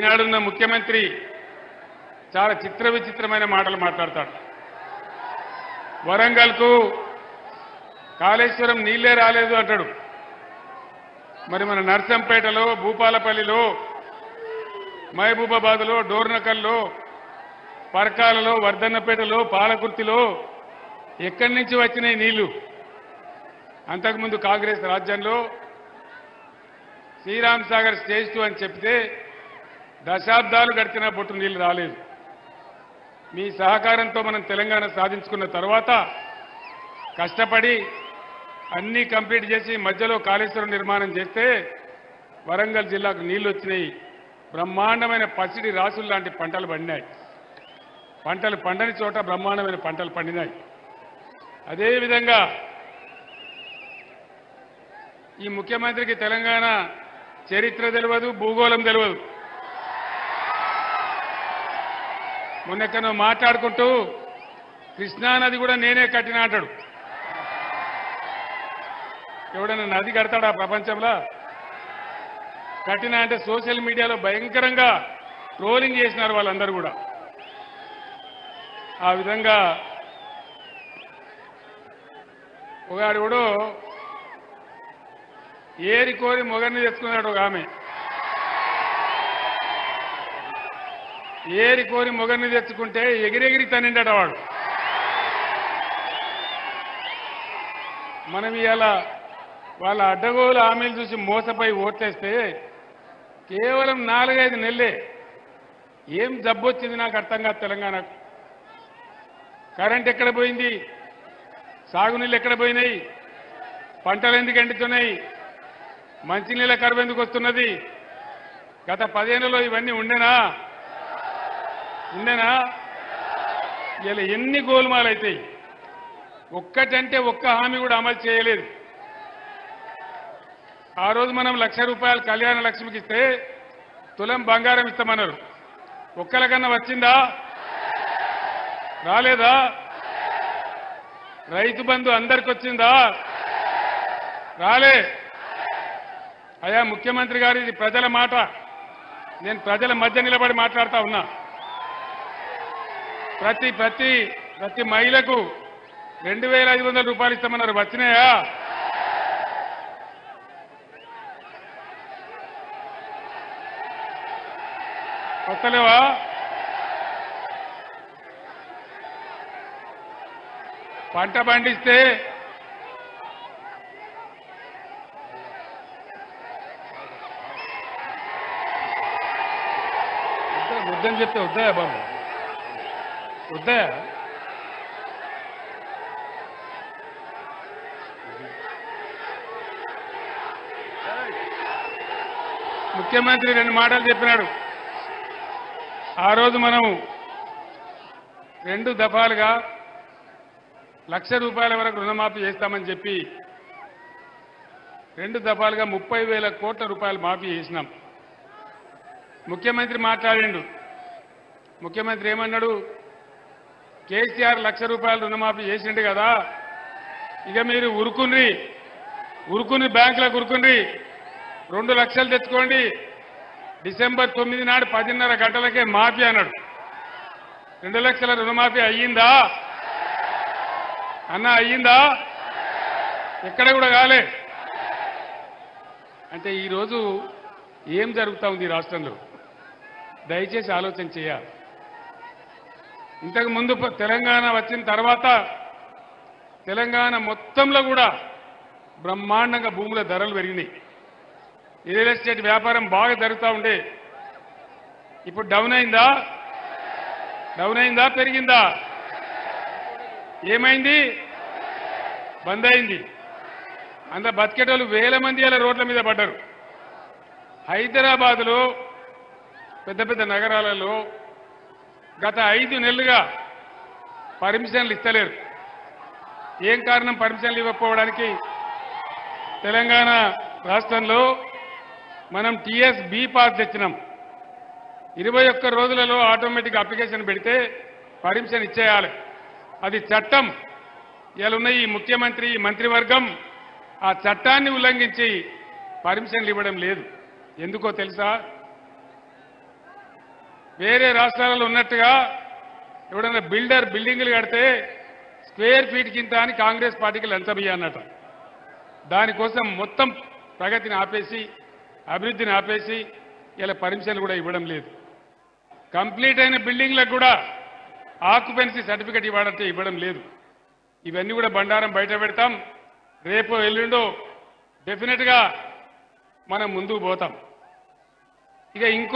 ఈనాడున్న ముఖ్యమంత్రి చాలా చిత్ర విచిత్రమైన మాటలు మాట్లాడతాడు. వరంగల్కు కాళేశ్వరం నీళ్ళే రాలేదు అంటాడు. మరి మన నర్సంపేటలో భూపాలపల్లిలో మహబూబాబాద్లో డోర్నకల్లో పరకాలలో వర్ధన్నపేటలో పాలకుర్తిలో ఎక్కడి నుంచి వచ్చినాయి నీళ్ళు? అంతకుముందు కాంగ్రెస్ రాజ్యంలో శ్రీరామ్ సాగర్ స్టేజ్ టూ అని చెప్తే దశాబ్దాలు గడిచినా బొట్టు నీళ్ళు రాలేదు. మీ సహకారంతో మనం తెలంగాణ సాధించుకున్న తర్వాత కష్టపడి అన్నీ కంప్లీట్ చేసి మధ్యలో కాళేశ్వరం నిర్మాణం చేస్తే వరంగల్ జిల్లాకు నీళ్ళు వచ్చినాయి. బ్రహ్మాండమైన పసిడి రాసులు లాంటి పంటలు పండినాయి. పంటలు పండని చోట బ్రహ్మాండమైన పంటలు పండినాయి. అదేవిధంగా ఈ ముఖ్యమంత్రికి తెలంగాణ చరిత్ర తెలియదు భూగోళం తెలియదు మొన్నెక్కనో మాట్లాడుకుంటూ కృష్ణానది కూడా నేనే కట్టిన అంటాడు. ఎవడైనా నది కడతాడా ప్రపంచంలో? కట్టిన అంటే సోషల్ మీడియాలో భయంకరంగా ట్రోలింగ్ చేసినారు వాళ్ళందరూ కూడా. ఆ విధంగా ఒకడు కూడా ఏరి కోరి మొగర్ని తెచ్చుకున్నాడు ఒక ఆమె. ఏరి కోరి మొగర్ని తెచ్చుకుంటే ఎగిరెగిరి తనిండట వాడు. మనం ఇలా వాళ్ళ అడ్డగోలు హామీలు చూసి మోసపై ఓట్లేస్తే కేవలం నాలుగైదు నెలలే ఏం జబ్బు వచ్చింది నాకు అర్థం కాదు తెలంగాణకు. కరెంట్ ఎక్కడ పోయింది? సాగునీళ్ళు ఎక్కడ పోయినాయి? పంటలు ఎందుకు ఎండుతున్నాయి? మంచినీళ్ళ కరువు ఎందుకు వస్తున్నది? గత పదేళ్ళలో ఇవన్నీ ఉండేనా? ఉండేనా ఇలా ఎన్ని గోల్మాలు అవుతాయి ఒక్కటంటే ఒక్క హామీ కూడా అమలు చేయలేదు. ఆ రోజు మనం లక్ష రూపాయలు కళ్యాణ లక్ష్మికి ఇస్తే తులం బంగారం ఇస్తామన్నారు. ఒక్కలకన్నా వచ్చిందా? రాలేదా? రైతు బంధు అందరికి వచ్చిందా? రాలే. అయా ముఖ్యమంత్రి గారు ఇది ప్రజల మాట. నేను ప్రజల మధ్య నిలబడి మాట్లాడుతా ఉన్నా. ప్రతి ప్రతి ప్రతి మహిళకు రెండు వేల ఐదు వందల రూపాయలు ఇస్తామన్నారు. వచ్చినాయా? వస్తలేవా? పంట పండిస్తే వద్దా- వద్దని చెప్తే వద్దాయా బాబు. వద్దాయా ముఖ్యమంత్రి రెండు మాటలు చెప్పినాడు. ఆ రోజు మనం రెండు దఫాలుగా లక్ష రూపాయల వరకు రుణమాఫీ చేస్తామని చెప్పి రెండు దఫాలుగా ముప్పై వేల కోట్ల రూపాయలు మాఫీ చేసినాం. ముఖ్యమంత్రి మాట్లాడిండు. ముఖ్యమంత్రి ఏమన్నాడు? కేసీఆర్ లక్ష రూపాయలు రుణమాఫీ చేసిండు కదా. ఇక మీరు ఉరుకుని ఉరుకుని బ్యాంకులకు ఉరుకుని రెండు లక్షలు తెచ్చుకోండి. డిసెంబర్ తొమ్మిది నాడు పదిన్నర గంటలకే మాఫీ అన్నాడు. రెండు లక్షల రుణమాఫీ అయ్యిందా? అన్న అయ్యిందా? ఎక్కడ కూడా కాలే. అంటే ఈరోజు ఏం జరుగుతా ఉంది రాష్ట్రంలో? దయచేసి ఆలోచన చేయాలి. ఇంతకు ముందు తెలంగాణ వచ్చిన తర్వాత తెలంగాణ మొత్తంలో కూడా బ్రహ్మాండంగా భూముల ధరలు పెరిగినాయి. రియల్ ఎస్టేట్ వ్యాపారం బాగా జరుగుతూ ఉండే. ఇప్పుడు డౌన్ అయిందా? డౌన్ అయిందా? పెరిగిందా? ఏమైంది? బంద్ అయింది. అంత బతికేటోళ్ళు వేల మంది అలా రోడ్ల మీద పడ్డారు. హైదరాబాదులో పెద్ద పెద్ద నగరాలలో గత ఐదు నెలలుగా పర్మిషన్లు ఇస్తలేరు. ఏం కారణం పర్మిషన్లు ఇవ్వకపోవడానికి? తెలంగాణ రాష్ట్రంలో మనం టీఎస్ బి పాస్ తెచ్చినాం. ఇరవై ఒక్క రోజులలో ఆటోమేటిక్ అప్లికేషన్ పెడితే పర్మిషన్ ఇచ్చేయాలి. అది చట్టం. ఇలా ఈ ముఖ్యమంత్రి ఈ మంత్రివర్గం ఆ చట్టాన్ని ఉల్లంఘించి పర్మిషన్లు ఇవ్వడం లేదు. ఎందుకో తెలుసా? వేరే రాష్ట్రాలలో ఉన్నట్టుగా ఎవడన్నా బిల్డర్ బిల్డింగులు కడితే స్క్వేర్ ఫీట్ కింద అని కాంగ్రెస్ పార్టీకి లంచం ఇయ్యన్నట. దానికోసం మొత్తం ప్రగతిని ఆపేసి అభివృద్ధిని ఆపేసి ఇలా పర్మిషన్లు కూడా ఇవ్వడం లేదు. కంప్లీట్ అయిన బిల్డింగ్లకు కూడా ఆక్యుపెన్సీ సర్టిఫికెట్ ఇవ్వాలంటే ఇవ్వడం లేదు. ఇవన్నీ కూడా బండారం బయట పెడతాం. రేపు ఎల్లుండో డెఫినెట్గా మనం ముందుకు పోతాం. ఇక ఇంకో